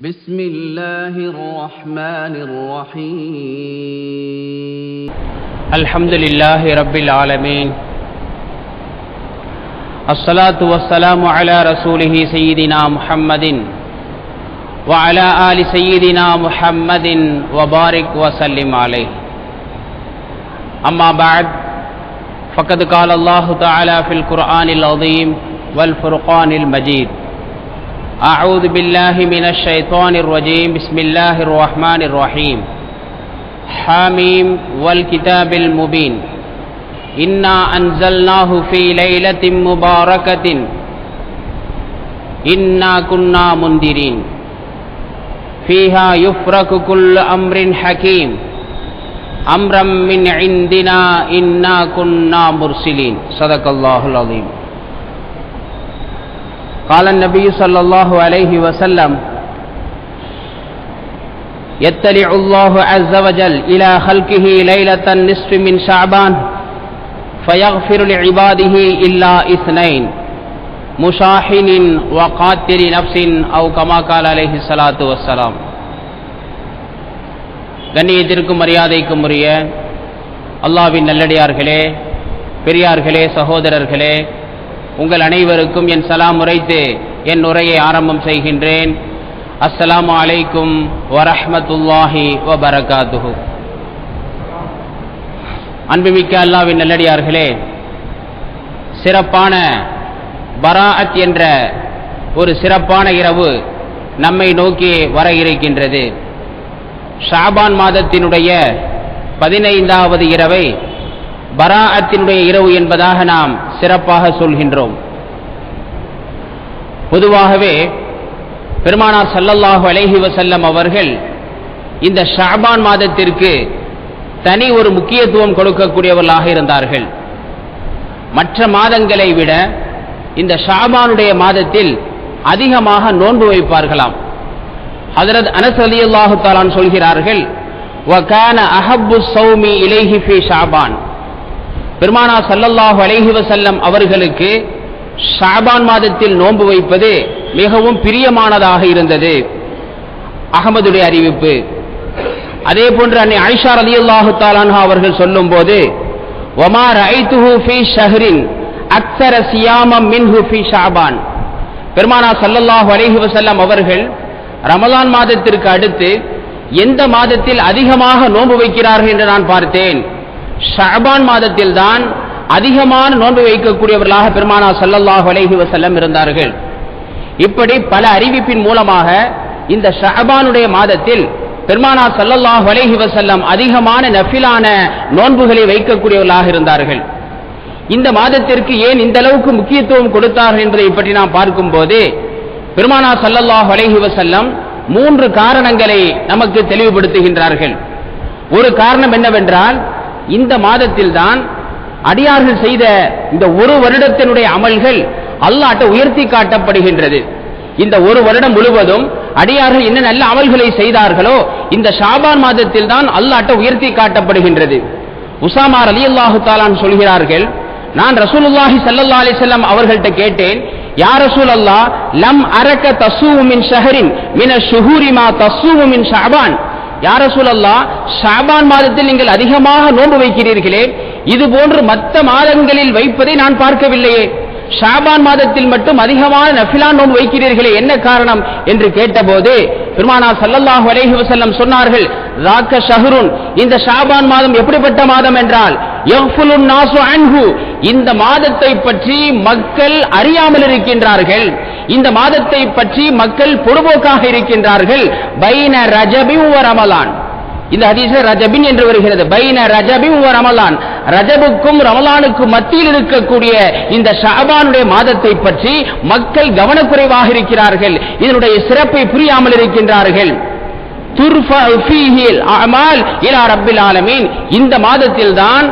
بسم اللہ الرحمن الرحیم۔ الحمد للہ رب العالمین۔ الصلاة والسلام على رسوله سیدنا محمد وعلى آل سیدنا محمد وبارک وسلم علیہ۔ اما بعد، فقد قال اللہ تعالی فی القرآن العظیم والفرقان المجید۔ أعوذ بالله من الشيطان الرجيم. بسم الله الرحمن الرحيم. حاميم والكتاب المبين. إنا أنزلناه في ليلة مباركة. إنا كنا منذرين. فيها يفرك كل أمر حكيم. أمرا من عندنا إنا كنا مرسلين. صدق الله العظيم. قال النبي صلى الله عليه وسلم يتلع الله عز وجل إلى خلقه ليلة النصف من شعبان فيغفر لعباده إلا اثنين مشاحن وقاتل نفس أو كما قال عليه الصلاة والسلام கண்ணியத்திற்கும் மரியாதைக்கும் உரிய அல்லாவின் நல்லடியார்களே பெரியார்களே சகோதரர்களே உங்கள் அனைவருக்கும் என் சலாம் உரைத்து என் உரையை ஆரம்பம் செய்கின்றேன். அஸ்லாம் அலைக்கும் வரஹ்மத்துல்லாஹி வபரகாத்துஹு. அன்புமிக்க அல்லாவின் நல்லடியார்களே சிறப்பான பராஅத் என்ற ஒரு சிறப்பான இரவு நம்மை நோக்கி வர இருக்கின்றது. ஷாபான் மாதத்தினுடைய பதினைந்தாவது இரவை பராஅத்தினுடைய இரவு என்பதாக நாம் சிறப்பாக சொல்கின்றோம். பொதுவாகவே பெருமானார் சல்லல்லாஹு அலஹி வசல்லம் அவர்கள் இந்த ஷாபான் மாதத்திற்கு தனி ஒரு முக்கியத்துவம் கொடுக்கக்கூடியவர்களாக இருந்தார்கள். மற்ற மாதங்களை விட இந்த ஷாபானுடைய மாதத்தில் அதிகமாக நோன்பு வைப்பார்களாம். ஹதரத் அனஸ் அலி அல்லாஹு தாலான் சொல்கிறார்கள் வகான அஹப்பு சௌமி இலைஹி ஃபி ஷாபான். பெருமானா சல்லல்லாஹு அலைஹி வசல்லம் அவர்களுக்கு ஷாபான் மாதத்தில் நோன்பு வைப்பது மிகவும் பிரியமானதாக இருந்தது. அகமதுடைய அறிவிப்பு. அதே போன்று அன்னை ஐஷா அலி அல்லாஹு தாலான்ஹா அவர்கள் சொல்லும் போது ஒமார் ரைத்துஹு ஷஹரின் அக்சர சியாமம் மின்ஹு ஷாபான். பெருமானா சல்லல்லாஹு அலைஹி வசல்லம் அவர்கள் ரமலான் மாதத்திற்கு அடுத்து எந்த மாதத்தில் அதிகமாக நோன்பு வைக்கிறார்கள் என்று நான் பார்த்தேன். ஷாபான் மாதத்தில் தான் அதிகமான நோன்பு வைக்கக்கூடியவர்களாக பெருமானா சல்லல்லாஹ் அலைஹி வசல்லம் இருந்தார்கள். இப்படி பல அறிவிப்பின் மூலமாக இந்த ஷஹபானுடைய மாதத்தில் பெருமானா சல்லல்லாஹ் வலைஹி வசல்லம் அதிகமான நஃபிலான நோன்புகளை வைக்கக்கூடியவர்களாக இருந்தார்கள். இந்த மாதத்திற்கு ஏன் இந்த அளவுக்கு முக்கியத்துவம் கொடுத்தார்கள் என்பதை பற்றி நாம் பார்க்கும்போது பெருமானா சல்லல்லாஹ் வலைஹி வசல்லம் மூன்று காரணங்களை நமக்கு தெளிவுபடுத்துகின்றார்கள். ஒரு காரணம் என்னவென்றால் இந்த மாதத்தில் தான் அடியார்கள் செய்த இந்த ஒரு வருடத்தினுடைய அமல்கள் அல்லாட்ட உயர்த்தி காட்டப்படுகின்றது. இந்த ஒரு வருடம் முழுவதும் அடியார்கள் என்ன நல்ல அமல்களை செய்தார்களோ இந்த ஷாபான் மாதத்தில் தான் அல்லாட்ட உயர்த்தி காட்டப்படுகின்றது. உசாமார் அலி அல்லாஹு தாலான் சொல்கிறார்கள் நான் ரசூலுல்லாஹி அல்லாஹ் செல்லம் அவர்கள்ட்ட கேட்டேன் யார் ரசூல் அல்லா லம் அரக்க தசூவு ஷஹரின் மின ஷுஹூரிமா மா ஷாபான் யார சூழல்லா ஷாபான் மாதத்தில் நீங்கள் அதிகமாக நோன்பு வைக்கிறீர்களே இது போன்று மற்ற மாதங்களில் வைப்பதை நான் பார்க்கவில்லையே. ஷாபான் மாதத்தில் மட்டும் அதிகமான நஃபிலான் நோன்பு வைக்கிறீர்களே என்ன காரணம் என்று கேட்டபோது பெருமானா சல்லல்லாஹு அலைஹி வசல்லம் சொன்னார்கள் ராக்க ஷஹருன். இந்த ஷாபான் மாதம் எப்படிப்பட்ட மாதம் என்றால் நாசு அன்ஹு. இந்த மாதத்தை பற்றி மக்கள் அறியாமல் இருக்கின்றார்கள். இந்த மாதத்தை பற்றி மக்கள் பொடுபோக்காக இருக்கின்றார்கள். பைன ரஜபி ரமலான். இந்த ஹதீஸ் ரஜபின் என்று வருகிறது. பைன ரஜபின் ரமலான். ரஜபுக்கும் ரமலானுக்கும் மத்தியில் இருக்கக்கூடிய இந்த ஷாபானுடைய மாதத்தை பற்றி மக்கள் கவனக்குறைவாக இருக்கிறார்கள். இதனுடைய சிறப்பை புரியாமல் இருக்கின்றார்கள். இந்த மாதத்தில் தான்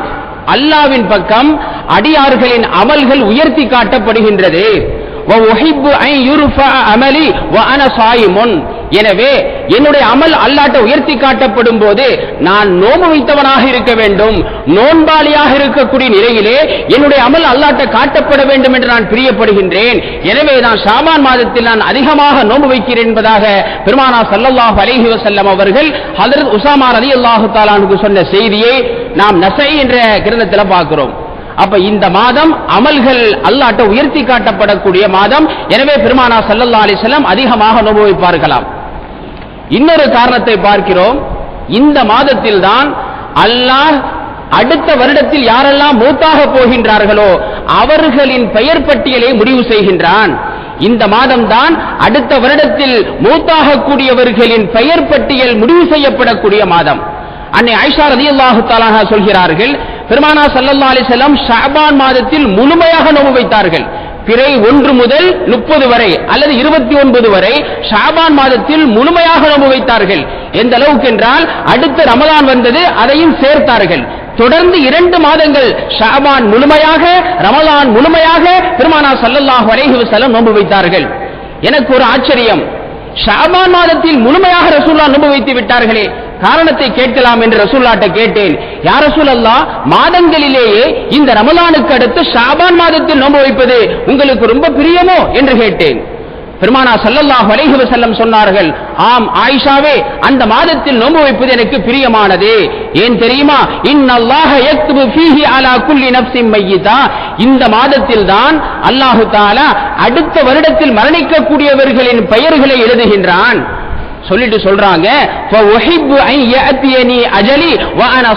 அல்லாவின் பக்கம் அடியார்களின் அமல்கள் உயர்த்தி காட்டப்படுகின்றது. எனவே என்னுடைய அமல் அல்லாட்ட உயர்த்தி காட்டப்படும் போது நான் நோம்பு வைத்தவனாக இருக்க வேண்டும். நோன்பாளியாக இருக்கக்கூடிய நிலையிலே என்னுடைய அமல் அல்லாட்ட காட்டப்பட வேண்டும் என்று நான் பிரியப்படுகின்றேன். எனவே நான் ஷாபான் மாதத்தில் நான் அதிகமாக நோன்பு வைக்கிறேன் என்பதாக பெருமானா சல்லல்லாஹு அலஹி வசல்லம் அவர்கள் ஹதரத் உசாமா ரலியல்லாஹு தாலானுக்கு சொன்ன செய்தியை நாம் நசை என்ற கிரந்தத்தில் பார்க்கிறோம். அப்ப இந்த மாதம் அமல்கள் அல்லாட்ட உயர்த்தி காட்டப்படக்கூடிய மாதம். எனவே பெருமானா சல்லல்லாஹு அலிசல்லாம் அதிகமாக நோன்பு வைப்பார்களாம். இன்னொரு காரணத்தை பார்க்கிறோம். இந்த மாதத்தில் தான் அல்லாஹ் அடுத்த வருடத்தில் யாரெல்லாம் மூத்தாக போகின்றார்களோ அவர்களின் பெயர் பட்டியலை முடிவு செய்கின்றான். இந்த மாதம் தான் அடுத்த வருடத்தில் மூத்தாக கூடியவர்களின் பெயர் பட்டியல் முடிவு செய்யப்படக்கூடிய மாதம். அன்னை ஐஷா ரதி தஆலா சொல்கிறார்கள் பெருமானா சல்லா அலிசல்லாம் ஷாபான் மாதத்தில் முழுமையாக நோன்பு வைத்தார்கள். பிறை ஒன்று முதல் முப்பது வரை அல்லது இருபத்தி ஒன்பது வரை ஷாபான் மாதத்தில் முழுமையாக நோம்பு வைத்தார்கள். எந்த அளவுக்கு என்றால் அடுத்த ரமலான் வந்தது அதையும் சேர்த்தார்கள். தொடர்ந்து இரண்டு மாதங்கள் ஷாபான் முழுமையாக ரமலான் முழுமையாக பெருமானா சல்லல்லாஹு அலைஹி செல்லம் நோன்பு வைத்தார்கள். எனக்கு ஒரு ஆச்சரியம். ஷாபான் மாதத்தில் முழுமையாக ரசூல்லா நோன்பு வைத்து விட்டார்களே காரணத்தை கேட்கலாம் என்று ரசூல்லாட்ட கேட்டேன். யார் ரசூலல்லா மாதங்களிலேயே இந்த ரமலானுக்கு அடுத்து ஷாபான் மாதத்தில் நோன்பு வைப்பது உங்களுக்கு ரொம்ப பிரியமோ என்று கேட்டேன். பெருமானா சல்லல்லாஹ் அலைஹி செல்லம் சொன்னார்கள் ஆம் ஆயிஷாவே அந்த மாதத்தில் நோன்பு வைப்பது எனக்கு பிரியமானது. ஏன் தெரியுமா? இன்னல்லாஹ யக்துபு ஃபீஹி அலா குல்லி நஃப்ஸின் மையிதா இந்த மாதத்தில் தான் அல்லாஹு தஆலா அடுத்த வருடத்தில் மரணிக்கக்கூடியவர்களின் பெயர்களை எழுதுகின்றான். சொல்லிட்டு சொல்றாங்க. அஜலி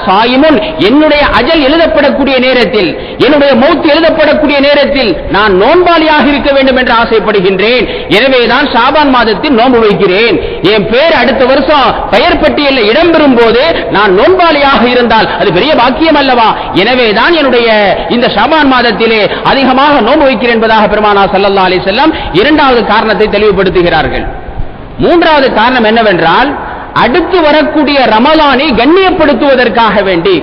சாயிமுன்." என்னுடைய அஜல் எழுதப்படக்கூடிய நேரத்தில் என்னுடைய மௌத்து எழுதப்படக்கூடிய நேரத்தில் நான் நோன்பாளியாக இருக்க வேண்டும் என்று ஆசைப்படுகின்றேன். எனவே தான் ஷாபான் மாதத்தில் நோன்பு வைக்கிறேன். என் பேர் அடுத்த வருஷம் பெயர் பட்டியலில் இடம்பெறும் போது நான் நோன்பாளியாக இருந்தால் அது பெரிய பாக்கியம் அல்லவா? எனவே தான் என்னுடைய இந்த ஷாபான் மாதத்திலே அதிகமாக நோன்பு வைக்கிறேன் என்பதாக பெருமானா சல்லா அலைஹி செல்லம் இரண்டாவது காரணத்தை தெளிவுபடுத்துகிறார்கள். மூன்றாவது காரணம் என்னவென்றால் அடுத்து வரக்கூடிய ரமலானை கண்ணியப்படுத்துவதற்காக வேண்டி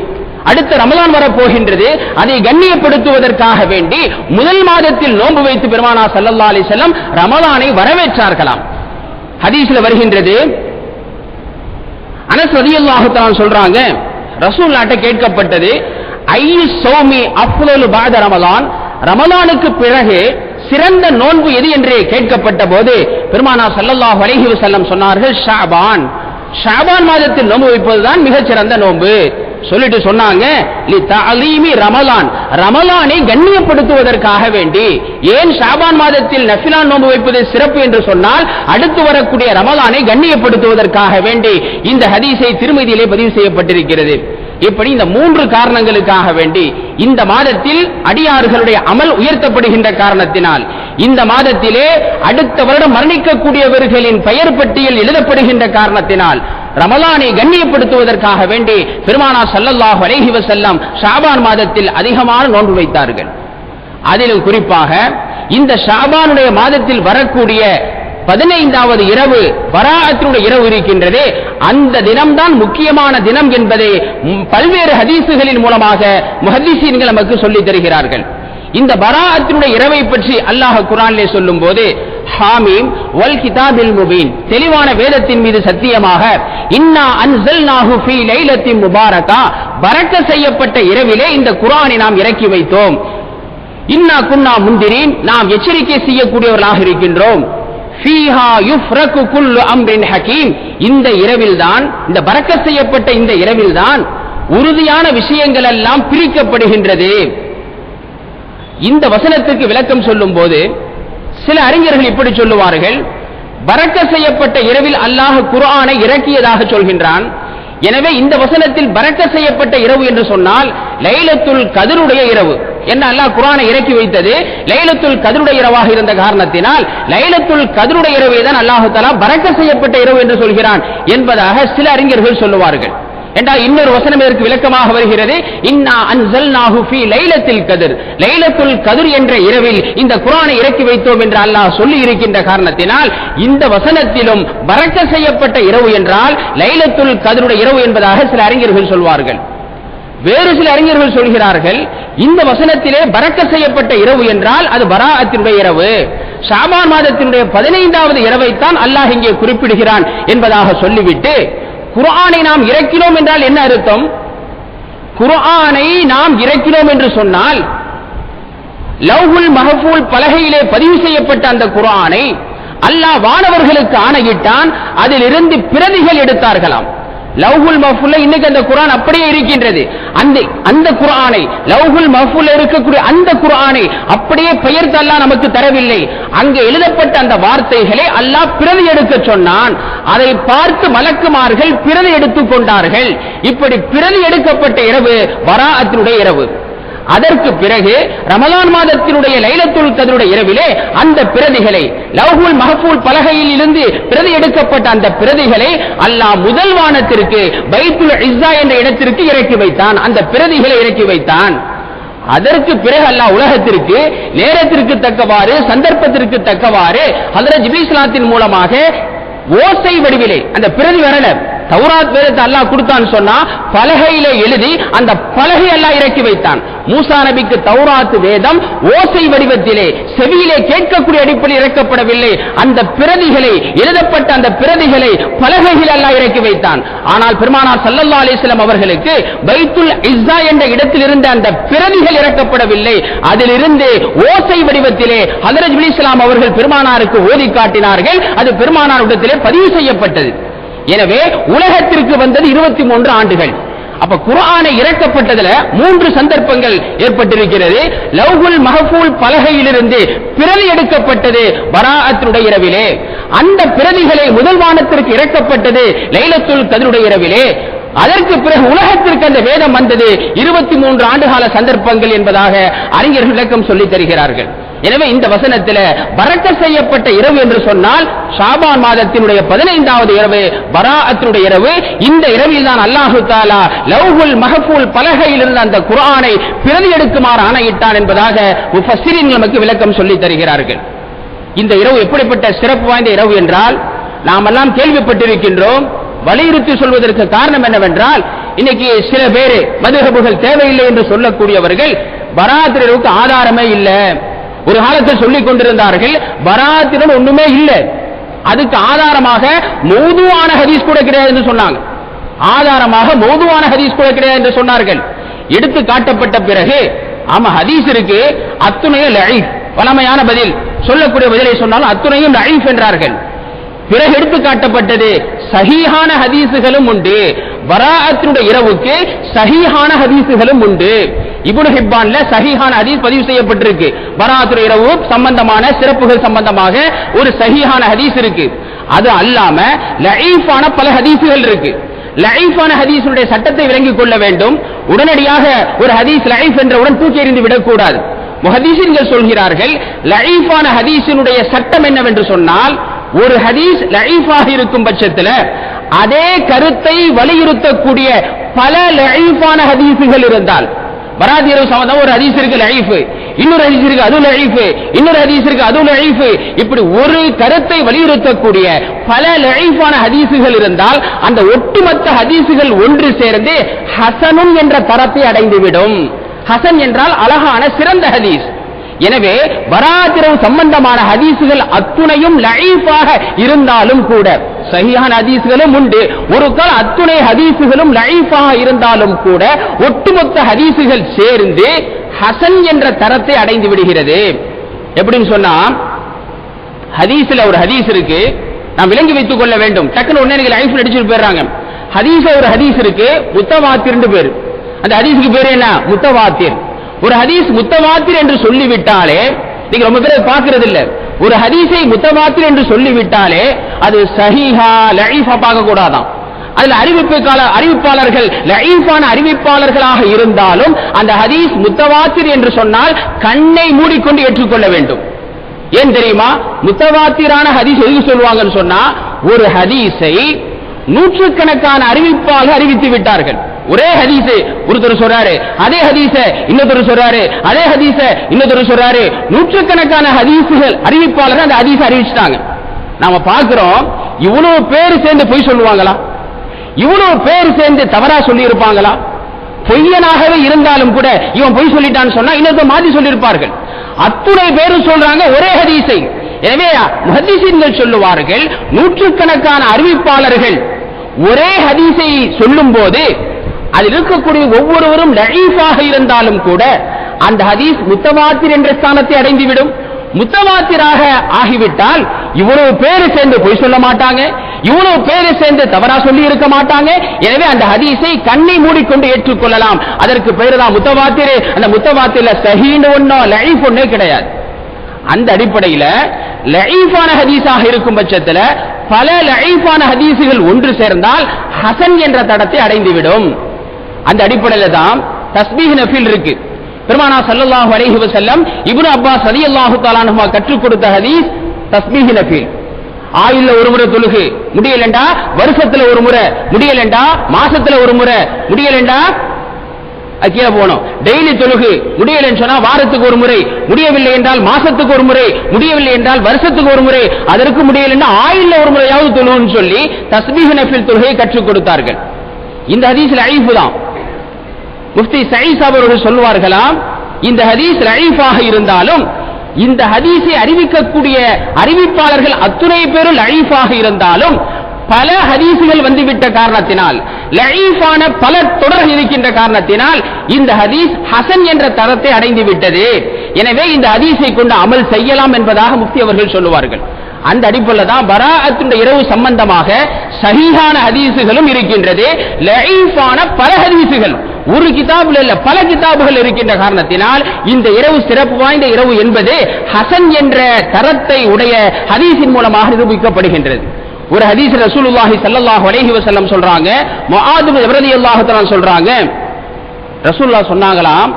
அடுத்த ரமலான் வரப்போகின்றது அதை கண்ணியப்படுத்துவதற்காக வேண்டி முதல் மாதத்தில் நோன்பு வைத்து பெருமானா ஸல்லல்லாஹு அலி செல்லம் ரமலானை வரவேற்றார்களாம். ஹதீஸ்ல வருகின்றது அனஸ் ரதியுல்லாஹுத்தான் சொல்றாங்க ரசூல் நாட்டை கேட்கப்பட்டது ஐயு சௌமி அஃலலு பாத ரமலான்? ரமலானுக்கு பிறகு சிறந்த நோன்பு எது என்று கேட்கப்பட்ட போது பெருமானா ஸல்லல்லாஹு அலைஹி செல்லம் சொன்னார்கள் ஷாபான். ஷாபான் மாதத்தில் நோன்பு வைப்பதுதான் மிகச்சிறந்த நோன்பு. சொல்லிட்டு சொன்னாங்க ரமலான். ரமலானை கண்ணியப்படுத்துவதற்காக வேண்டி ஏன் ஷாபான் மாதத்தில் நஃபிலான் நோன்பு வைப்பது சிறப்பு என்று சொன்னால் அடுத்து வரக்கூடிய ரமலானை கண்ணியப்படுத்துவதற்காக வேண்டி இந்த ஹதீஸை திருமதியிலே பதிவு செய்யப்பட்டிருக்கிறது. இப்படி இந்த மூன்று காரணங்களுக்காக வேண்டி இந்த மாதத்தில் அடியார்களுடைய அமல் உயர்த்தப்படுகின்ற காரணத்தினால் இந்த மாதத்திலே அடுத்த வருடம் மரணிக்கக்கூடியவர்களின் பெயர் பட்டியல் எழுதப்படுகின்ற காரணத்தினால் ரமலானை கண்ணியப்படுத்துவதற்காக வேண்டி பெருமானா சல்லல்லாஹ் அலைஹி வசல்லாம் ஷாபான் மாதத்தில் அதிகமான நோன்பு வைத்தார்கள். அதிலும் குறிப்பாக இந்த ஷாபானுடைய மாதத்தில் வரக்கூடிய பதினைந்தாவது இரவு வராகத்தினுடைய இரவு இருக்கின்றதே அந்த தினம்தான் முக்கியமான தினம் என்பதை பல்வேறு ஹதீசுகளின் மூலமாக முஹத்திசீன்கள் நமக்கு சொல்லித் தருகிறார்கள். இந்த பராஅத்தினுடைய இரவை பற்றி அல்லாஹ் குரானிலே சொல்லும் போது ஹாமீம் வல் கிதாபில் முபீன் தெளிவான வேதத்தின் மீது சத்தியமாக இன்னா அன்சல்நாஹு ஃபீ லைலத்தின் முபாரகா பரக்க செய்யப்பட்ட இரவிலே இந்த குரானை நாம் இறக்கி வைத்தோம். இன்னா குன்னா முந்திரீன் நாம் எச்சரிக்கை செய்யக்கூடியவர்களாக இருக்கின்றோம். இந்த இரவில் தான் அம்ரின் இந்த இரவில்தான் இந்த செய்யப்பட்ட இந்த இரவில்தான் உறுதியான விஷயங்கள் எல்லாம் பிரிக்கப்படுகின்றது. இந்த வசனத்துக்கு விளக்கம் சொல்லும் போது சில அறிஞர்கள் இப்படி சொல்லுவார்கள் பறக்க செய்யப்பட்ட இரவில் அல்லாஹ் குர்ஆனை இறக்கியதாக சொல்கின்றான் எனவே இந்த வசனத்தில் பரக்க செய்யப்பட்ட இரவு என்று சொன்னால் லைலத்துல் கதிருடைய இரவு. என்ன அல்லாஹ் குரானை இறக்கி வைத்தது? லைலத்துல் கதிருடைய இரவாக இருந்த காரணத்தினால் லைலத்துல் கதிருடைய இரவை தான் அல்லாஹு தஆலா பரக்க செய்யப்பட்ட இரவு என்று சொல்கிறான் என்பதாக சில அறிஞர்கள் சொல்லுவார்கள். என்றால் இன்னொரு வசனம் இதற்கு விளக்கமாக வருகிறது. இன்னா அன்சல்நாஹு ஃபீ லைலத்தில் கதிர். லைலத்துல் கதிர் என்ற இரவில் இந்த குரானை இறக்கி வைத்தோம் என்று அல்லாஹ் சொல்லி இருக்கின்ற காரணத்தினால் இந்த வசனத்திலும் வரக்க செய்யப்பட்ட இரவு என்றால் லைலத்துல் கதிருடைய இரவு என்பதாக சில அறிஞர்கள் சொல்வார்கள். வேறு சில அறிஞர்கள் சொல்கிறார்கள் இந்த வசனத்திலே பறக்க செய்யப்பட்ட இரவு என்றால் அது பராஅத்தினுடைய இரவு. ஷாபான் மாதத்தினுடைய பதினைந்தாவது இரவைத்தான் அல்லாஹ் இங்கே குறிப்பிடுகிறான் என்பதாக சொல்லிவிட்டு குரானை நாம் இறக்கினோம் என்றால் என்ன அர்த்தம்? குர்ஆனை நாம் இறக்கினோம் என்று சொன்னால் லவ்ஹுல் மஹபூல் பலகையிலே பதிவு செய்யப்பட்ட அந்த குரானை அல்லாஹ் வானவர்களுக்கு ஆணையிட்டான் அதிலிருந்து பிரதிகள் எடுத்தார்களாம். லவ்ஹுல் மஃபுல்ல இன்னைக்கு அந்த குரான் அப்படியே இருக்கின்றது. அந்த அந்த குர்ஆனை லவ்ஹுல் மஃபுல்ல இருக்கக்கூடிய அந்த குரானை அப்படியே பெயர்த்து அல்லாஹ் நமக்கு தரவில்லை. அங்கே எழுதப்பட்ட அந்த வார்த்தைகளை அல்லாஹ் பிரதி எடுக்க சொன்னான். அதை பார்த்து மலக்குமார்கள் பிரதி எடுத்துக் கொண்டார்கள். இப்படி பிரதி எடுக்கப்பட்ட இரவு வராத்தினுடைய இரவு. அதற்கு பிறகு ரமலான் மாதத்தினுடைய லைலத்துல் கதருடைய இரவிலே அந்த பிரதிகளை லவ்ஹுல் மஹபூல் பலகையில் இருந்து பிரதி எடுக்கப்பட்ட அந்த பிரதிகளை அல்லாஹ் முதல் வானத்திற்கு பைத்துல் இஸ்ஸா என்ற இடத்திற்கு இறக்கி வைத்தான். அந்த பிரதிகளை இறக்கி வைத்தான். அதற்கு பிறகு அல்லாஹ் உலகத்திற்கு நேரத்திற்கு தக்கவாறு சந்தர்ப்பத்திற்கு தக்கவாறு ஹதரத் ஜிபிஸ்லாத்தின் மூலமாக ஓசை வடிவிலே அந்த பிரதி வரல. தௌராத் வேதத்தை அல்லாஹ் கொடுத்தான்னு சொன்னா பலகையில எழுதி அந்த பலகை அல்லாஹ் இறக்கி வைத்தான். மூசா நபிக்கு தௌராத் வேதம் ஓசை வடிவத்திலே செவியிலே கேட்கக்கூடிய அடிப்படையில் இறக்கப்படவில்லை. அந்த பிரதிகளை எழுதப்பட்ட அந்த பிரதிகளை பலகையில் அல்லாஹ் இறக்கி வைத்தான். ஆனால் பெருமானார் சல்லல்லா அலிஸ்லாம் அவர்களுக்கு பைத்துல் இஸ்ஸா என்ற இடத்தில் இருந்த அந்த பிரதிகள் இறக்கப்படவில்லை. அதிலிருந்து ஓசை வடிவத்திலே ஹதரஜ் இஸ்லாம் அவர்கள் பெருமானாருக்கு ஓதி காட்டினார்கள். அது பெருமானார் இடத்திலே பதிவு செய்யப்பட்டது. எனவே உலகத்திற்கு வந்தது இருபத்தி மூன்று ஆண்டுகள். அப்ப குரானை இறக்கப்பட்டதுல மூன்று சந்தர்ப்பங்கள் ஏற்பட்டிருக்கிறது. லவ்குல் மகபூல் பலகையிலிருந்து பிரதி எடுக்கப்பட்டது பராஅத்துடைய இரவிலே. அந்த பிரதிகளை முதல் வானத்திற்கு இறக்கப்பட்டது லைலத்துல் கதருடைய இரவிலே. அதற்கு பிறகு உலகத்திற்கு அந்த வேதம் வந்தது இருபத்தி மூன்று ஆண்டுகால சந்தர்ப்பங்கள் என்பதாக அறிஞர்கள் விளக்கம் சொல்லித் தருகிறார்கள். எனவே இந்த வசனத்தில் பரக்க செய்யப்பட்ட இரவு என்று சொன்னால் ஷாபான் மாதத்தினுடைய பதினைந்தாவது இரவு பராஅத்தினுடைய இரவு இந்த இரவில் தான் அல்லாஹு தாலா லவ்ஹுல் மஹபூல் பலகையில் இருந்த அந்த குர்ஆனை பிரதி எடுக்குமாறு ஆணையிட்டான் என்பதாக முஃபஸ்ஸிரீன் நமக்கு விளக்கம் சொல்லி தருகிறார்கள். இந்த இரவு எப்படிப்பட்ட சிறப்பு வாய்ந்த இரவு என்றால் நாமெல்லாம் கேள்விப்பட்டிருக்கின்றோம் வலியுறுத்தி சொல்வதற்கு காரணம் என்னவென்றால் இன்னைக்கு சில பேர் மதுகபுகள் தேவையில்லை என்று சொல்லக்கூடியவர்கள் பராத்திரவுக்கு ஆதாரமே இல்லை. ஒரு காலத்தில் சொல்லிக் கொண்டிருந்தார்கள் பராத்திரம் ஒண்ணுமே இல்லை. அதுக்கு ஆதாரமாக மோதுவான ஹதீஸ் கூட கிடையாது என்று சொன்னாங்க. ஆதாரமாக மோதுவான ஹதீஸ் கூட கிடையாது என்று சொன்னார்கள். எடுத்து காட்டப்பட்ட பிறகு ஆமா ஹதீஸ் இருக்கு அத்துணைய லஐஃப் பழமையான பதில். சொல்லக்கூடிய பதிலை சொன்னாலும் அத்துணையும் லஐஃப் என்றார்கள். பிறகு எடுத்து காட்டப்பட்டது. சஹீஹான ஹதீசுகளும் உண்டு. வராத்தினுடைய இரவுக்கு சஹீஹான ஹதீசுகளும் உண்டு. இபுனு ஹிப்பான்ல சஹீஹான ஹதீஸ் பதிவு செய்யப்பட்டிருக்கு. பராஅத்துடைய இரவு சம்பந்தமான சிறப்புகள் சம்பந்தமாக ஒரு சஹீஹான ஹதீஸ் இருக்கு. அது அல்லாம லஈஃபான பல ஹதீசுகள் இருக்கு. லைஃபான ஹதீஸுடைய சட்டத்தை விளங்கிக் கொள்ள வேண்டும். உடனடியாக ஒரு ஹதீஸ் லைஃப் என்றவுடன் தூக்கி எறிந்து விடக்கூடாது. முஹதீசின்கள் சொல்கிறார்கள் லைஃபான ஹதீஸினுடைய சட்டம் என்னவென்று சொன்னால் ஒரு ஹதீஸ் லஈஃபாக இருக்கும் பட்சத்தில் அதே கருத்தை வலியுறுத்தக்கூடிய பல லஈஃபான ஹதீஸுகள் இருந்தால் வராதியரவு சம்பந்தம் ஒரு ஹதீஸ் இருக்கு லஈஃப் இன்னொரு ஹதீஸ் இருக்கு அது லைஃப் இன்னொரு ஹதீஸ் இருக்கு அது லைஃப் இப்படி ஒரு கருத்தை வலியுறுத்தக்கூடிய பல லஈஃபான ஹதீஸுகள் இருந்தால் அந்த ஒட்டுமொத்த ஹதீஸுகள் ஒன்று சேர்ந்து ஹசனும் என்ற தரத்தை அடைந்துவிடும். ஹசன் என்றால் அழகான சிறந்த ஹதீஸ். எனவே வராதிரவு சம்பந்தமான ஹதீசுகள் அத்துணையும் லஈஃபாக இருந்தாலும் கூட சஹிஹான ஹதீசுகளும் உண்டு. ஒரு கால் அத்துணை ஹதீசுகளும் லஈஃபாக இருந்தாலும் கூட ஒட்டுமொத்த ஹதீசுகள் சேர்ந்து ஹசன் என்ற தரத்தை அடைந்து விடுகிறது. எப்படின்னு சொன்னா ஹதீஸ்ல ஒரு ஹதீஸ் இருக்கு. நாம் விளங்கி வைத்துக் கொள்ள வேண்டும். டக்குன்னு உடனே எனக்கு லைஃப் அடிச்சுட்டு போயிடுறாங்க. ஹதீஸ் ஒரு ஹதீஸ் இருக்கு முத்தவாத்திர்னு பேர். அந்த ஹதீஸுக்கு பேர் என்ன? முத்தவாத்திர். ஒரு ஹதீஸ் முத்தமாத்திர் என்று சொல்லிவிட்டாலே நீங்க ரொம்ப பேர் பார்க்கறது இல்ல ஒரு ஹதீஸை முத்தமாத்திர் என்று சொல்லிவிட்டாலே அது சஹீஹா லஈஃபா பார்க்க கூடாதான் அதில் அறிவிப்பாளர் அறிவிப்பாளர்கள் லஈஃபான அறிவிப்பாளர்களாக இருந்தாலும் அந்த ஹதீஸ் முத்தவாத்திர் என்று சொன்னால் கண்ணை மூடிக்கொண்டு ஏற்றுக்கொள்ள வேண்டும். ஏன் தெரியுமா? முத்தவாத்திரான ஹதீஸ் எதுக்கு சொல்லுவாங்கன்னு சொன்னா ஒரு ஹதீஸை நூற்றுக்கணக்கான அறிவிப்பாக அறிவித்து விட்டார்கள். ஒரே ஹதீஸ். ஒருத்தர் சொல்றாரு அதே ஹதீஸ இன்னொருத்தர் சொல்றாரு அதே ஹதீஸ இன்னொருத்தர் சொல்றாரு. நூற்றுக்கணக்கான ஹதீசுகள் அறிவிப்பாளர் அந்த ஹதீஸ் அறிவிச்சிட்டாங்க. நாம பாக்குறோம் இவ்வளவு பேர் சேர்ந்து பொய் சொல்லுவாங்களா? இவ்வளவு பேர் சேர்ந்து தவறா சொல்லி இருப்பாங்களா பொய்யனாகவே இருந்தாலும் கூட இவன் பொய் சொல்லிட்டான்னு சொன்னா இன்னொருத்தர் மாத்தி சொல்லியிருப்பார்கள். அத்துணை பேரும் சொல்றாங்க ஒரே ஹதீஸை. எனவே முஹத்திசீன்கள் சொல்லுவார்கள் நூற்றுக்கணக்கான அறிவிப்பாளர்கள் ஒரே ஹதீஸை சொல்லும் போது அதில் இருக்கக்கூடிய ஒவ்வொருவரும் லழீஃபாக இருந்தாலும் கூட அந்த ஹதீஸ் முத்தவாத்திர் என்ற ஸ்தானத்தை அடைந்துவிடும். முத்தவாத்திராக ஆகிவிட்டால் இவ்வளவு பேரு சேர்ந்து பொய் சொல்ல மாட்டாங்க. இவ்வளவு பேரு சேர்ந்து தவறா சொல்லி இருக்க மாட்டாங்க. எனவே அந்த ஹதீஸை கண்ணை மூடிக்கொண்டு ஏற்றுக்கொள்ளலாம். அதற்கு பேரு தான் முத்தவாத்திரு. அந்த முத்தவாத்திர சஹீன்னு ஒன்னோ லைஃப் ஒன்னே கிடையாது. அந்த அடிப்படையில லஈஃபான ஹதீஸாக இருக்கும் பட்சத்தில் பல லஈஃபான ஹதீஸுகள் ஒன்று சேர்ந்தால் ஹசன் என்ற தடத்தை அடைந்துவிடும். அந்த அடிப்படையில தான் தஸ்பீஹ் நஃபில் இருக்கு. பெருமானா சல்லல்லாஹு அலைஹி வஸல்லம் இப்னு அப்பாஸ் ரலியல்லாஹு தஆலா கற்றுக் கொடுத்த ஹதீஸ் தஸ்பீஹ் நஃபில். ஆயுள்ல ஒரு முறை தொழுகு முடியலண்டா? வருஷத்துல ஒரு முறை முடியலண்டா? மாசத்துல ஒரு முறை முடியலண்டா? கீழே போனோம். டெய்லி தொழுகு முடியலைன்னு சொன்னா வாரத்துக்கு ஒரு முறை முடியவில்லை என்றால் மாசத்துக்கு ஒரு முறை முடியவில்லை என்றால் வருஷத்துக்கு ஒரு முறை அதற்கு முடியலைன்னா ஆயுள்ல ஒரு முறையாவது தொழுகுன்னு சொல்லி தஸ்பீஹ் நஃபில் தொழுகையை கற்றுக் கொடுத்தார்கள். இந்த ஹதீஸ்ல அழிப்பு தான். முஃப்தி சயீஸ் அவர்கள் சொல்வார்களாம் இந்த ஹதீஸ் லஈஃபாக இருந்தாலும் இந்த ஹதீஸை அறிவிக்கக்கூடிய அறிவிப்பாளர்கள் அத்துணை பேரும் லஈஃபாக இருந்தாலும் பல ஹதீசுகள் வந்துவிட்ட காரணத்தினால் லஈஃபான பல தொடர்கள் இருக்கின்ற காரணத்தினால் இந்த ஹதீஸ் ஹசன் என்ற தரத்தை அடைந்து விட்டது எனவே இந்த ஹதீஸை கொண்டு அமல் செய்யலாம் என்பதாக முஃப்தி அவர்கள் சொல்லுவார்கள். அந்த அடிப்படையில் தான் பராஅத்துடைய இரவு சம்பந்தமாக சரியான ஹதீசுகளும் இருக்கின்றது லஈஃபான பல ஹதீசுகள் ஒரு கிதாபுல இல்ல பல கிதாபுகள் இருக்கின்ற காரணத்தினால் இந்த இரவு சிறப்பு வாய்ந்த இரவு என்பது ஹசன் என்ற தரத்தை உடைய ஹதீஸின் மூலமாக நிரூபிக்கப்படுகின்றது. ஒரு ஹதீஸ் ரசூலுல்லாஹி ஸல்லல்லாஹு அலைஹி வஸல்லம் சொல்றாங்க முஆது பின் ரலியல்லாஹு தஆலா சொல்றாங்க ரசூலுல்லாஹ் சொன்னாங்களாம்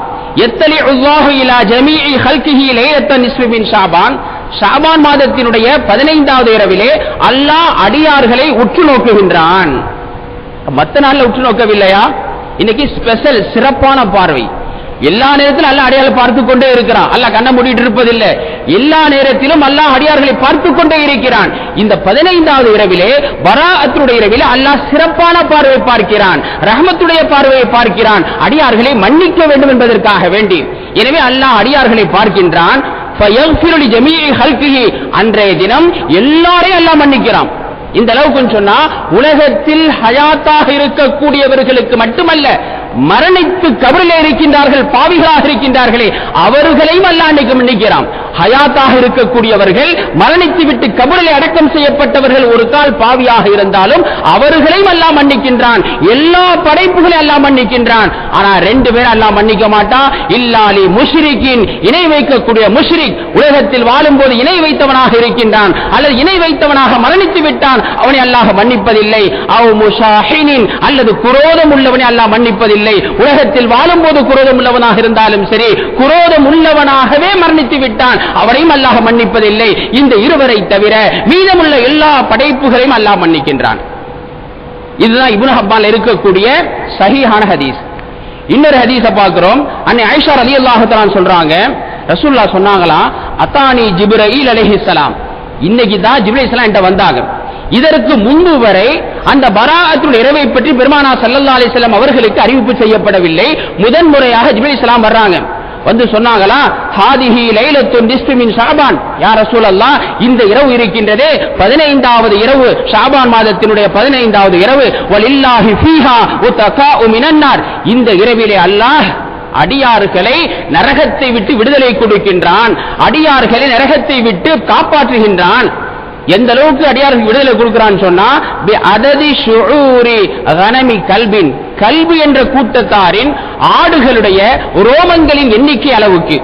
எத்தலி அல்லாஹு இலா ஜமீஇ ஹல்கிஹி லைலத்தன் நிஸ்ஃபி மின் ஷாபான் ஷாபான் மாதத்தினுடைய பதினைந்தாவது இரவிலே அல்லாஹ் அடியார்களை உற்று நோக்குகின்றான் மத்த நாள்ல உற்று நோக்கவில்லையா இன்னைக்கு ஸ்பெஷல் சிறப்பான பார்வை. எல்லா நேரத்திலும் அல்ல அடியார்களை பார்த்து கொண்டே இருக்கிறான். அல்லாஹ் கண்ணை மூடிட்டு இருப்பதில்லை. எல்லா நேரத்திலும் அல்லாஹ் அடியார்களை பார்த்து கொண்டே இருக்கிறான். இந்த பதினைந்தாவது இரவிலே வராத்துடைய இரவிலே அல்லாஹ் சிறப்பான பார்வை பார்க்கிறான். ரஹமத்துடைய பார்வையை பார்க்கிறான். அடியார்களை மன்னிக்க வேண்டும் என்பதற்காக வேண்டி. எனவே அல்லாஹ் அடியார்களை பார்க்கின்றான். அன்றைய தினம் எல்லாரையும் அல்லாஹ் மன்னிக்கிறான். இந்த அளவுக்கு சொன்னா உலகத்தில் ஹயாத்தாக இருக்கக்கூடியவர்களுக்கு மட்டுமல்ல மரணித்து கபரிலே இருக்கின்றார்கள் பாவிகளாக இருக்கின்றார்களே அவர்களையும் அல்லாஹ் அன்னைக்கு மன்னிக்கிறான். ஹயாத்தாக இருக்கக்கூடியவர்கள் மரணித்து விட்டு கபரிலே அடக்கம் செய்யப்பட்டவர்கள் ஒரு கால் பாவியாக இருந்தாலும் அவர்களையும் அல்லா மன்னிக்கின்றான். எல்லா படைப்புகளையும் அல்லாஹ் மன்னிக்கின்றான். ஆனா ரெண்டு பேரும் அல்லாஹ் மன்னிக்க மாட்டான் இல்லாலி முஷ்ரிக்கின் இணை வைக்கக்கூடிய முஷ்ரிக் உலகத்தில் வாழும்போது இணை வைத்தவனாக இருக்கின்றான். அல்லது இணை வைத்தவனாக மரணித்து விட்டான் அவனை அல்லாஹ் மன்னிப்பதில்லை. அவ் முஷாஹினின் அல்லது குரோதம் உள்ளவனை அல்லாஹ் மன்னிப்பதில்லை. உலகத்தில் வாழும்போது குரோதம் உள்ளவனாக இருந்தாலும் சரி குரோதம் உள்ளவனாகவே மரணித்து விட்டான். அவனையும் அல்லாஹ் மன்னிப்பதில்லை. இந்த இருவரை தவிர மீதமுள்ள எல்லா படைப்புகளையும் அல்லாஹ் மன்னிக்கின்றான். இதுதான் இபுன் ஹப்பால் இருக்கக்கூடிய சஹிஹான ஹதீஸ். இன்னொரு ஹதீஸ பார்க்கிறோம். அன்னை ஐஷா அலி தஆலா சொல்றாங்க ரசூல்லா சொன்னாங்களாம் அத்தானி ஜிப்ரீல் அலைஹிஸ்ஸலாம் இன்னைக்கு தான் ஜிப்ரீல் என்கிட்ட வந்தாங்க. இதற்கு முன்பு வரை அந்த பராஅத்துல் இரவை பற்றி பெருமானா சல்லல்லா அலைஹி அவர்களுக்கு அறிவிப்பு செய்யப்படவில்லை. முதன் முறையாக ஜிப்ரீல் இஸ்லாம் வர்றாங்க. வந்து சொன்னாங்களா ஹாதிஹி லைலத்துன் நிஸ்ஃபு மின் ஷாபான். யா ரசூலல்லாஹ் இந்த இரவு இருக்கின்றதே பதினைந்தாவது இரவு ஷாபான் மாதத்தினுடைய பதினைந்தாவது இரவு. வலில்லாஹி ஃபீஹா உத்தகாஉ மினன்னார். இந்த இரவிலே அல்லாஹ் அடியார்களை நரகத்தை விட்டு விடுதலை கொடுக்கின்றான். அடியார்களை நரகத்தை விட்டு காப்பாற்றுகின்றான். எந்த அளவுக்கு அடியாருக்கு விடுதலை கொடுக்கிறான்னு சொன்னா பி அததி ஷுஊரி கனமி கல்பின். கல்வி என்ற கூட்டத்தாரின் ஆடுகளுடைய ரோமங்களின் எண்ணிக்கை அளவுக்கு.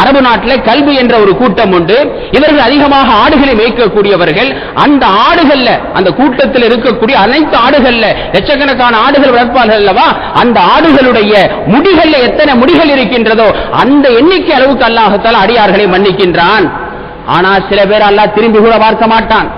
அரபு நாட்டில் கல்வி என்ற ஒரு கூட்டம் உண்டு. இவர்கள் அதிகமாக ஆடுகளை மேய்க்கக்கூடியவர்கள். அந்த ஆடுகள்ல அந்த கூட்டத்தில் இருக்கக்கூடிய அனைத்து ஆடுகள்ல லட்சக்கணக்கான ஆடுகள் வளர்ப்பார்கள் அல்லவா? அந்த ஆடுகளுடைய முடிகள்ல எத்தனை முடிகள் இருக்கின்றதோ அந்த எண்ணிக்கை அளவுக்கு அல்லாஹத்தால் அடியார்களை மன்னிக்கின்றான். ஆனா சில பேர் அல்ல திரும்பி கூட பார்க்க மாட்டான்.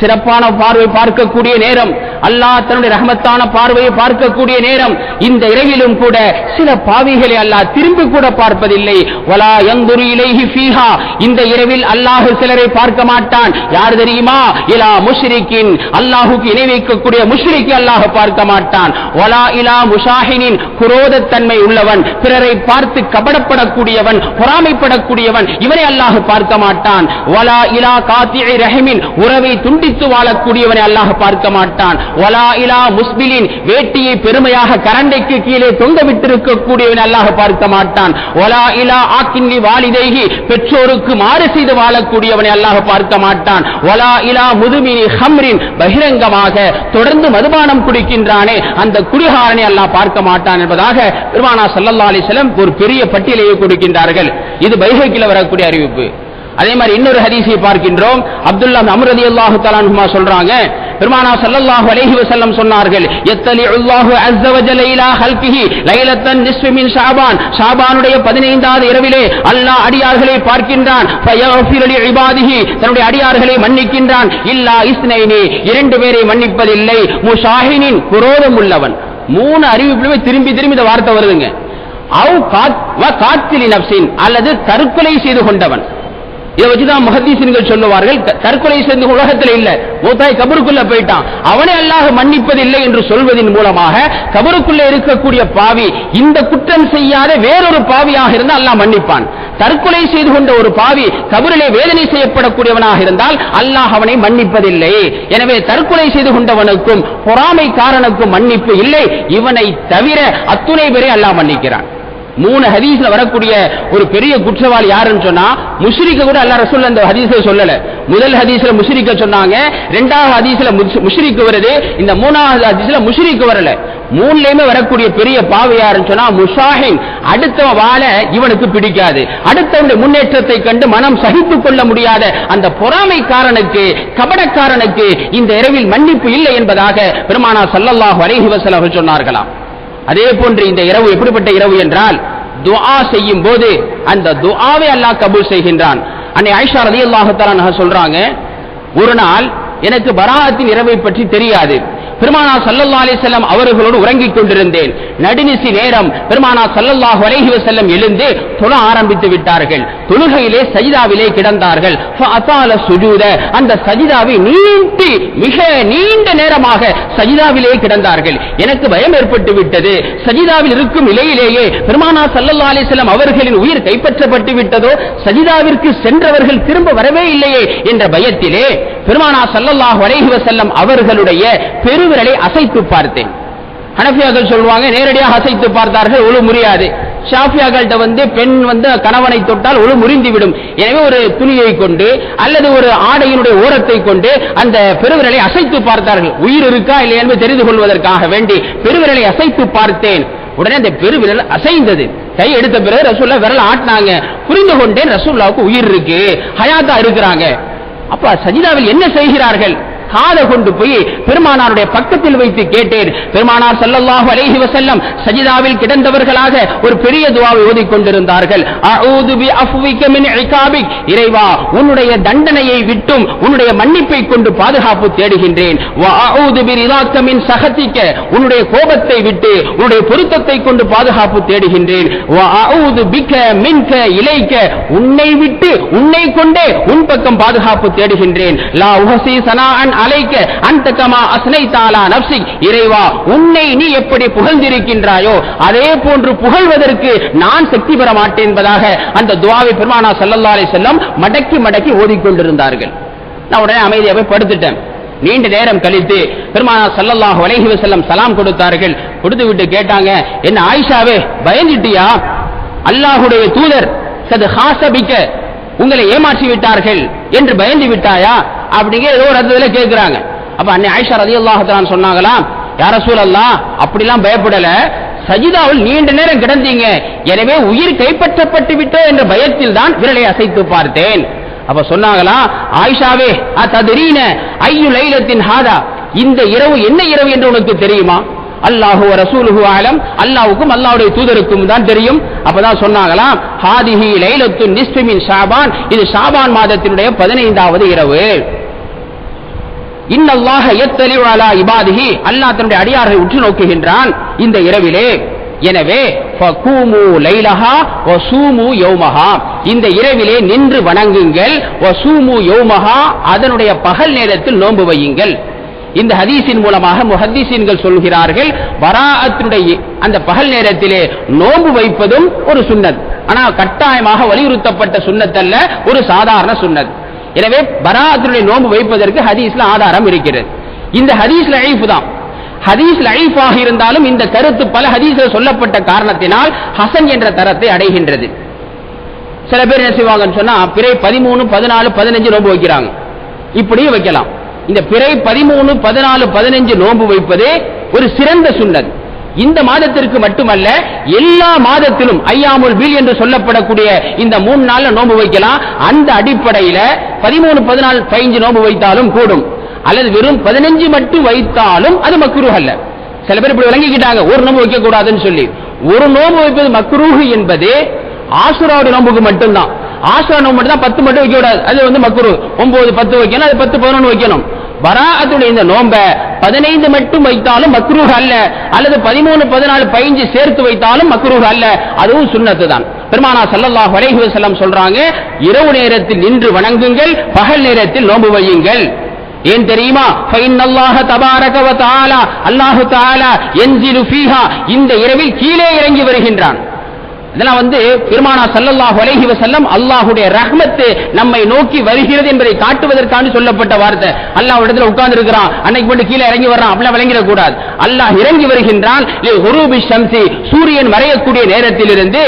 சிறப்பான பார்வை பார்க்கக்கூடிய நேரம். அல்லாஹ் தன்னுடைய ரகமத்தான பார்வையை பார்க்கக்கூடிய நேரம். இந்த இரவிலும் கூட சில பாவிகளை அல்லாஹ் திரும்பி கூட பார்ப்பதில்லை. வலா எந்துரு இலைஹி ஃபீஹா. இந்த இரவில் அல்லாஹ் சிலரை பார்க்க மாட்டான். யார் தெரியுமா? இலா முஷ்ரிக்கின் அல்லாஹுக்கு இணை வைக்கக்கூடிய முஷ்ரிக்கு அல்லாஹ் பார்க்க மாட்டான். வலா இலா முஷாஹினின். குரோதத்தன்மை உள்ளவன் பிறரை பார்த்து கபடப்படக்கூடியவன் பொறாமைப்படக்கூடியவன் இவனை அல்லாஹ் பார்க்க மாட்டான். வலா இலா காத்தியை ரஹமின். உறவை துண்டித்து வாழக்கூடியவனை அல்லாஹ் பார்க்க மாட்டான். வலா இலா முஸ்பிலின் வேட்டியை பெருமையாக கரண்டைக்கு கீழே தொங்க விட்டிருக்கக்கூடியவன் அல்லாஹ் பார்க்க மாட்டான். வலா இலா ஆக்கின்னி வாலிதைகி பெற்றோருக்கு மாறு செய்து வாழக்கூடியவனை அல்லாஹ் பார்க்க மாட்டான். வலா இலா முதுமினி ஹம்ரின் பகிரங்கமாக தொடர்ந்து மதுபானம் குடிக்கின்றானே அந்த குடிகாரனை அல்லாஹ் பார்க்க மாட்டான் என்பதாக பெருமானா சல்லா அலிசலம் ஒரு பெரிய பட்டியலையை கொடுக்கின்றார்கள். இது பைஹக்கில வரக்கூடிய அறிவிப்பு. அதே மாதிரி இன்னொரு ஹதீஸை பார்க்கின்றோம். அப்துல்லா அம்ர் அல்லாஹு தலான்ஹுமா சொல்றாங்க. பெருமானா ஸல்லல்லாஹு அலைஹி வஸல்லம் சொன்னார்கள் யத்தலி அல்லாஹு அஸ்ஸ வஜல்ல இலா ஹல்கிஹி லைலத்தன் நிஸ்ஃபி மின் ஷாபான். ஷாபானுடைய 15வது இரவிலே அல்லாஹ் அடியார்களை பார்க்கின்றான். ஃபயஃபிரு லி இபாதிஹி தன்னுடைய அடியார்களை மன்னிக்கின்றான். இல்லா இஸ்னைனி இரண்டு பேரை மன்னிப்பதில்லை. முஷாஹினின் குரோதம் உள்ளவன். மூணு அறிவிப்புலமே திரும்பி திரும்பி இந்த வார்த்தை வருதுங்க. அவ் காத் வ காத்திலி நப்சின் அல்லது தற்கொலை செய்து கொண்டவன். இதை வச்சுதான் முஹத்தீசின்கள் சொல்லுவார்கள். தற்கொலை செய்து உலகத்தில் இல்ல. மூத்தாய் கபருக்குள்ள போயிட்டான். அவனை அல்லாஹ் மன்னிப்பதில்லை என்று சொல்வதன் மூலமாக கபருக்குள்ள இருக்கக்கூடிய பாவி இந்த குற்றம் செய்யாத வேறொரு பாவியாக இருந்தால் அல்லாஹ் மன்னிப்பான். தற்கொலை செய்து கொண்ட ஒரு பாவி கபரிலே வேதனை செய்யப்படக்கூடியவனாக இருந்தால் அல்லாஹ் அவனை மன்னிப்பதில்லை. எனவே தற்கொலை செய்து கொண்டவனுக்கும் பொறாமைக்காரனுக்கும் மன்னிப்பு இல்லை. இவனை தவிர அத்துணை பேரை அல்லாஹ் மன்னிக்கிறான். மூணு ஹதீஸ்ல வரக்கூடிய ஒரு பெரிய குற்றவாளி யாருன்னு சொன்னா முஷ்ரிக்க கூட அல்லா ரசூல் அந்த ஹதீஸை சொல்லல. முதல் ஹதீஸ்ல முஷ்ரிக்க சொன்னாங்க ரெண்டாவது ஹதீஸ்ல முஷ்- முஷ்ரிக்கு வருது இந்த மூணாவது ஹதீஸ்ல முஷ்ரிக்கு வரல. மூணுலயுமே வரக்கூடிய பெரிய பாவி யாருன்னு சொன்னா முஷாஹின் அடுத்த வாழ இவனுக்கு பிடிக்காது. அடுத்தவனுடைய முன்னேற்றத்தை கண்டு மனம் சகித்து கொள்ள முடியாத அந்த பொறாமைக்காரனுக்கு கபடக்காரனுக்கு இந்த இரவில் மன்னிப்பு இல்லை என்பதாக பெருமானா ஸல்லல்லாஹு அலைஹி வஸல்லம் சொன்னார்களாம். அதே போன்று இந்த இரவு எப்படிப்பட்ட இரவு என்றால் துஆ செய்யும் போது அந்த துஆவை அல்லாஹ் கபூல் செய்கின்றான். அன்னை ஐஷா ரதி தஆலா சொல்றாங்க ஒரு நாள் எனக்கு பராஅத்தின் இரவை பற்றி தெரியாது. பெருமானா சல்லல்லா அலைஹி வஸல்லம் அவர்களோடு உறங்கிக் கொண்டிருந்தேன். நடுநிசி நேரம் பெருமானா சல்லல்லாஹ் அலைஹி வசல்லம் எழுந்து தொழ ஆரம்பித்து விட்டார்கள். தொழுகையிலே சஜிதாவிலே கிடந்தார்கள். அந்த சஜிதாவை நீட்டி மிக நீண்ட நேரமாக சஜிதாவிலே கிடந்தார்கள். எனக்கு பயம் ஏற்பட்டு விட்டது. சஜிதாவில் இருக்கும் நிலையிலேயே பெருமானா சல்லல்லா அலைஹி வஸல்லம் அவர்களின் உயிர் கைப்பற்றப்பட்டு விட்டதோ சஜிதாவிற்கு சென்றவர்கள் திரும்ப வரவே இல்லையே என்ற பயத்திலே பெருமானா சல்லல்லாஹ் அலைஹி வசல்லம் அவர்களுடைய பெரு பெருவிரலை அசைத்து பார்த்தேன். ஹனஃபியாக்கள் சொல்லுவாங்க நேரடியாக அசைத்து பார்த்தார்கள் ஒழு முறியாது. ஷாஃபியாக்கள்கிட்ட வந்து பெண் வந்து கணவனை தொட்டால் ஒழு முறிந்து விடும் எனவே ஒரு துணியை கொண்டு அல்லது ஒரு ஆடையினுடைய ஓரத்தை கொண்டு அந்த பெருவிரலை அசைத்து பார்த்தார்கள். உயிர் இருக்கா இல்லை என்று தெரிந்து கொள்வதற்காக வேண்டி பெருவிரலை அசைத்து பார்த்தேன். உடனே அந்த பெருவிரல் அசைந்தது. கை எடுத்த பிறகு ரசூல்லா விரல் ஆட்டினாங்க. புரிந்து கொண்டேன் ரசூல்லாவுக்கு உயிர் இருக்கு ஹயாத்தா இருக்கிறாங்க. அப்ப சஜிதாவில் என்ன செய்கிறார்கள்? காதை கொண்டு போய் பெருமானாருடைய பக்கத்தில் வைத்து கேட்டேன். பெருமானார் ஸல்லல்லாஹு அலைஹி வசல்லம் சஜிதாவில் கிடந்தவர்களாக ஒரு பெரிய துவாவை ஓதிக்கொண்டிருந்தார்கள் இறைவா உன்னுடைய தண்டனையை விட்டும் உன்னுடைய மன்னிப்பை கொண்டு பாதுகாப்பு தேடுகின்றேன். சகத்திக்க உன்னுடைய கோபத்தை விட்டு உன்னுடைய பொருத்தத்தை கொண்டு பாதுகாப்பு தேடுகின்றேன். மின்க இலைக்க உன்னை விட்டு உன்னை கொண்டே உன் பக்கம் பாதுகாப்பு தேடுகின்றேன். லா உஹசி சனாஅன் அலைக்க அந்தகமா அஸ்னைதாலா நப்சி இறைவா உன்னை நீ எப்படி புகழ்ந்திருக்கின்றாயோ அதே போன்று புகழ்வதற்கு நான் சக்தி பெற மாட்டேன் என்பதாக அந்த துவாவை பெருமானா சல்லல்லா அலைஹி செல்லம் மடக்கி மடக்கி ஓதிக்கொண்டிருந்தார்கள். நான் உடனே அமைதியாவே படுத்துட்டேன். நீண்ட நேரம் கழித்து பெருமானா ஸல்லல்லாஹு அலைஹி வசல்லம் சலாம் கொடுத்தார்கள். கொடுத்து விட்டு கேட்டாங்க என்ன ஆயிஷாவே பயந்துட்டியா? அல்லாஹுடைய தூதர் சது ஹாசபிக்க உங்களை ஏமாற்றி விட்டார்கள் என்று பயந்து விட்டாயா? அப்படிங்கிற ஏதோ ஒரு இடத்துல கேட்கிறாங்க அப்ப அன்னை ஆயிஷா ரதி அல்லாஹான் சொன்னாங்களாம் யார சூழல்லாம் அப்படிலாம் பயப்படல. சஜிதாவில் நீண்ட நேரம் கிடந்தீங்க. எனவே உயிர் கைப்பற்றப்பட்டு விட்டோ என்ற பயத்தில் தான் விரலை அசைத்து பார்த்தேன். அப்ப சொன்னாங்களா? ஆயிஷாவே அத்ததரீன ஐயு லைலத்தின் ஹாதா இந்த இரவு என்ன இரவு என்று உனக்கு தெரியுமா? அல்லாஹு வ ரசூலுஹு ஆலம். அல்லாவுக்கும் அல்லாவுடைய தூதருக்கும் தான் தெரியும். அப்பதான் சொன்னாங்களாம் ஹாதிஹி லைலத்து நிஸ்ஃபி ஷாபான். இது ஷாபான் மாதத்தினுடைய பதினைந்தாவது இரவு. இன்னல்லாஹ எத்தலிவாலா இபாதிஹி. அல்லாஹ் தன்னுடைய அடியார்களை உற்று நோக்குகின்றான் இந்த இரவிலே. எனவே லைலஹா இந்த இரவிலே நின்று வணங்குங்கள். அதனுடைய பகல் நேரத்தில் நோன்பு வையுங்கள். இந்த ஹதீஸின் மூலமாக முஹத்தீசீன்கள் சொல்கிறார்கள் வராத்தினுடைய அந்த பகல் நேரத்திலே நோன்பு வைப்பதும் ஒரு சுன்னத். ஆனால் கட்டாயமாக வலியுறுத்தப்பட்ட சுண்ணத்தல்ல ஒரு சாதாரண சுண்ணத் எனவே பராஅத்தினுடைய நோன்பு வைப்பதற்கு ஹதீஸ்ல ஆதாரம் இருக்கிறது. இந்த ஹதீஸ் அழைப்பு தான். ஹதீஸ் அழிப்பாக இருந்தாலும் இந்த கருத்து பல ஹதீஸ்ல சொல்லப்பட்ட காரணத்தினால் ஹசன் என்ற தரத்தை அடைகின்றது. சில பேர் என்ன செய்வாங்கன்னு சொன்னா பிறை பதிமூணு பதினாலு பதினஞ்சு நோம்பு வைக்கிறாங்க. இப்படியும் வைக்கலாம். இந்த பிறை பதிமூணு பதினாலு பதினஞ்சு நோன்பு வைப்பதே ஒரு சிறந்த சுண்ணத். இந்த மாதத்திற்கு மட்டுமல்ல எல்லா மாதத்திலும் ஐயாமுல் வீல் என்று சொல்லப்படக்கூடிய இந்த மூணு நாள்ல நோன்பு வைக்கலாம். அந்த அடிப்படையில பதிமூணு பதினாலு பதினஞ்சு நோன்பு வைத்தாலும் கூடும். அல்லது வெறும் பதினஞ்சு மட்டும் வைத்தாலும் அது மக்ரூஹ் அல்ல. சில பேர் இப்படி விளங்கிக்கிட்டாங்க ஒரு நோன்பு வைக்க கூடாதுன்னு சொல்லி. ஒரு நோன்பு வைப்பது மக்ரூஹ் என்பது ஆசுராவுடைய நோம்புக்கு மட்டும்தான். ஆசுரா மட்டும் தான் பத்து மட்டும் வைக்க கூடாது. அது வந்து மக்ரூ ஒன்பது பத்து வைக்கணும் அது பத்து பதினொன்று வைக்கணும். பராஅத்துடைய இந்த நோம்ப பதினைந்து மட்டும் வைத்தாலும் மக்ரூர் அல்ல. அல்லது பதிமூணு பதினாலு பதினஞ்சு சேர்த்து வைத்தாலும் மக்ரூர் அல்ல. அதுவும் சுண்ணத்து தான் பெருமானா சல்லல்லாஹ் வரைகு செல்லம் சொல்றாங்க இரவு நேரத்தில் நின்று வணங்குங்கள் பகல் நேரத்தில் நோம்பு வையுங்கள். ஏன் தெரியுமா? ஃபைன்னல்லாஹ தபாரக அல்லாஹு தாலா யன்சிலு ஃபீஹா இந்த இரவில் கீழே இறங்கி வருகின்றான். இதெல்லாம் வந்து பெருமானா சல்லல்லாஹு அலைஹி செல்லம் அல்லாஹுடைய ரஹ்மத்து நம்மை நோக்கி வருகிறது என்பதை காட்டுவதற்கான சொல்லப்பட்ட வார்த்தை. அல்லாஹ் இடத்துல உட்கார்ந்து இருக்கிறான் அன்னைக்கு மட்டும் கீழே இறங்கி வர்றான். அப்படிலாம் விளங்கிடக் கூடாது அல்லாஹ் இறங்கி வருகின்றான். குரூபி ஷம்சி சூரியன் மறையக்கூடிய நேரத்திலிருந்து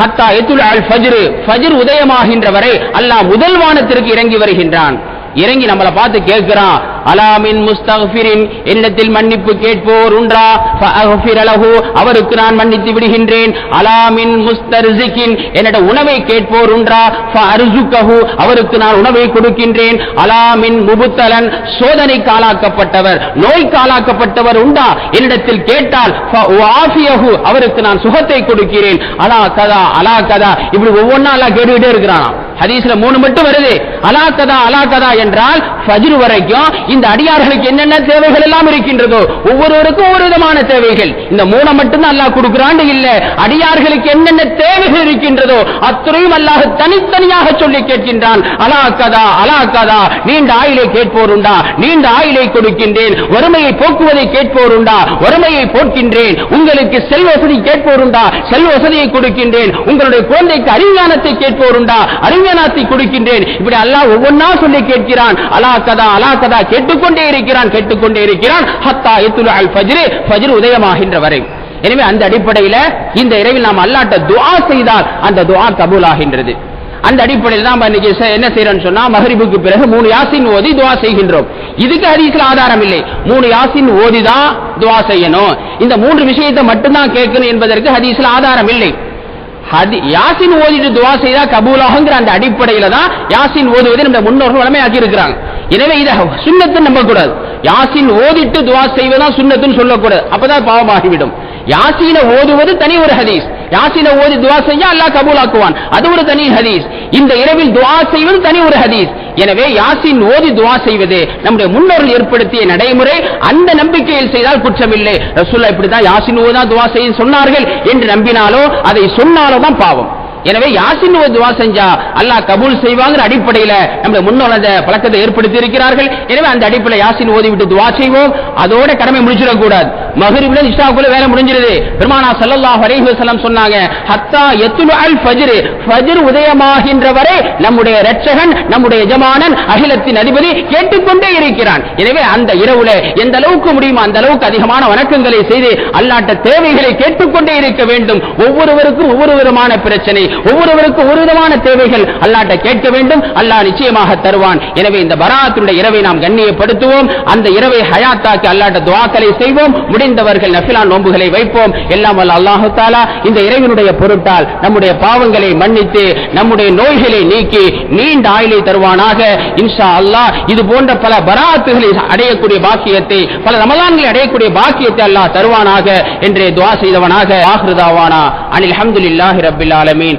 ஹத்தா எத்துல் அல் ஃபஜ்ரு ஃபஜ்ர் உதயமாகின்ற வரை அல்லாஹ் முதல் வானத்திற்கு இறங்கி வருகின்றான். இறங்கி நம்மளை பார்த்து கேட்கிறான். அலாமின் முஸ்தக்ஃபிரின் என்னிடத்தில் மன்னிப்பு கேட்போர் உண்டா அவருக்கு நான் மன்னித்து விடுகின்றேன். அலாமின் முஸ்தர்சிகின் என்னோட உணவை கேட்போர் உண்டா அவருக்கு நான் உணவை கொடுக்கின்றேன். அலாமின் முபுத்தலன் சோதனை காலாக்கப்பட்டவர். நோய் காலாக்கப்பட்டவர் உண்டா? என்னிடத்தில் கேட்டால் அவருக்கு நான் சுகத்தை கொடுக்கிறேன். அலா கதா அலா கதா இப்படி ஒவ்வொன்னா அல்லாஹ் கேட்டுக்கிட்டே இருக்கிறான். ஹதீஸ்ல மூணு மட்டும் வருது. அலா கதா அலா கதா என்றால் ஃபஜ்ர் வரைக்கும் இந்த அடியார்களுக்கு என்னென்ன தேவைகள் எல்லாம் இருக்கின்றதோ ஒவ்வொருவருக்கும் ஒரு விதமான தேவைகள். இந்த மூணை மட்டும்தான் அல்லாஹ் கொடுக்கிறான் இல்ல. அடியார்களுக்கு என்னென்ன தேவைகள் இருக்கின்றதோ அத்துறையும் அல்லாஹ் தனித்தனியாக சொல்லி கேட்கின்றான். அலா கதா அலா கதா நீண்ட ஆயிலை கேட்போருண்டா? நீண்ட ஆயிலை கொடுக்கின்றேன். வறுமையை போக்குவதை கேட்போருண்டா? வறுமையை போக்கின்றேன். உங்களுக்கு செல் வசதி கேட்போருண்டா? செல் வசதியை கொடுக்கின்றேன். உங்களுடைய குழந்தைக்கு அறிஞானத்தை கேட்போருண்டா? அறிஞானத்தை கொடுக்கின்றேன். இப்படி அல்லாஹ் ஒவ்வொன்னா சொல்லி கேட்கிறான். அலா கதா அலா கதா கேட்டுக்கொண்டே இருக்கிறான் கேட்டுக்கொண்டே இருக்கிறான். ஹத்தா எத்துல் அல் ஃபஜ்ரு உதயமாகின்ற வரை. எனவே அந்த அடிப்படையில் இந்த இரவில் நாம் அல்லாட்ட துஆ செய்தால் அந்த துஆ கபூல் ஆகின்றது அந்த அடிப்படையில் தான் இன்னைக்கு என்ன செய்யறோம் சொன்னா மகரிபுக்கு பிறகு மூணு யாசின் ஓதி துவா செய்கின்றோம். இதுக்கு ஹதீஸ்ல ஆதாரம் இல்லை. மூணு யாசின் ஓதி தான் துவா செய்யணும். இந்த மூன்று விஷயத்தை மட்டும்தான் கேட்கணும் என்பதற்கு ஹதீஸ்ல ஆதாரம் இல்லை. யாசின் ஓதிட்டு துவா செய்தா கபூலாகுங்கிற அந்த அடிப்படையில தான் யாசின் ஓதுவதை நம்ம முன்னோர்கள் வளமையாக்கி இருக்கிறாங்க எனவே இதை சுண்ணத்துன்னு நம்ப கூடாது யாசின் ஓதிட்டு துவா செய்வதா சுண்ணத்துன்னு சொல்லக்கூடாது. அப்பதான் பாவமாகிவிடும். யாசீனை ஓதுவது தனி ஒரு ஹதீஸ். யாசீனை ஓதி துவா செய்ய அல்லாஹ் கபூலாக்குவான். அது ஒரு தனி ஹதீஸ். இந்த இரவில் துவா செய்வது தனி ஒரு ஹதீஸ். எனவே யாசின் ஓதி துவா செய்வது நம்முடைய முன்னோர்கள் ஏற்படுத்திய நடைமுறை. அந்த நம்பிக்கையில் செய்தால் குற்றமில்லை. ரசூல்லா இப்படிதான் யாசின் ஓதா துவா செய்ய சொன்னார்கள் என்று நம்பினாலோ அதை சொன்னாலோ தான் பாவம். எனவே யாசின் ஒரு துவா செஞ்சா அல்லாஹ் கபூல் செய்வாங்கிற அடிப்படையில நம்ம முன்னோட பழக்கத்தை ஏற்படுத்தி இருக்கிறார்கள் எனவே அந்த அடிப்படையில் யாசின் ஓதி விட்டு துவா செய்வோம்? அதோட கடமை முடிஞ்சிடக்கூடாது. கூடாது மகரிப்ல இஷ்டாக்குள்ள வேலை முடிஞ்சிருது. பெருமானா சல்லல்லாஹ் அலைஹி வஸல்லம் சொன்னாங்க ஹத்தா யத்லு அல் ஃபஜ்ர். ஃபஜ்ர் உதயமாகின்ற வரை நம்முடைய இரட்சகன் நம்முடைய எஜமானன் அகிலத்தின் அதிபதி கேட்டுக்கொண்டே இருக்கிறான். எனவே அந்த இரவுல எந்த அளவுக்கு முடியுமோ அந்த அளவுக்கு அதிகமான வணக்கங்களை செய்து அல்லாட்ட தேவைகளை கேட்டுக்கொண்டே இருக்க வேண்டும். ஒவ்வொருவருக்கும் ஒவ்வொரு விதமான பிரச்சனை ஒவ்வொருவருக்கும் ஒரு விதமான தேவைகள் அல்லாட்ட கேட்க வேண்டும் அல்லாஹ் நிச்சயமாக தருவான். எனவே இந்த பராத்துடைய இரவை நாம் கண்ணியப்படுத்துவோம். அந்த இரவை ஹயாத்தாக்கி அல்லாட்ட துவாக்களை செய்வோம். முடிந்தவர்கள் நஃபிலா நோன்புகளை வைப்போம். எல்லாம் வல்ல அல்லாஹு தாலா இந்த இறைவனுடைய பொருட்டால் நம்முடைய பாவங்களை மன்னித்து நம்முடைய நோய்களை நீக்கி நீண்ட ஆயுளை தருவானாக. இன்ஷா அல்லாஹ் இது போன்ற பல பராத்துகளை அடையக்கூடிய பாக்கியத்தை பல ரமலான்களை அடையக்கூடிய பாக்கியத்தை அல்லாஹ் தருவானாக. என்றே துவா செய்தவனாக. ஆஹ்ருதாவானா அனில் அஹமதுல்லாஹி ரபில் ஆலமீன்.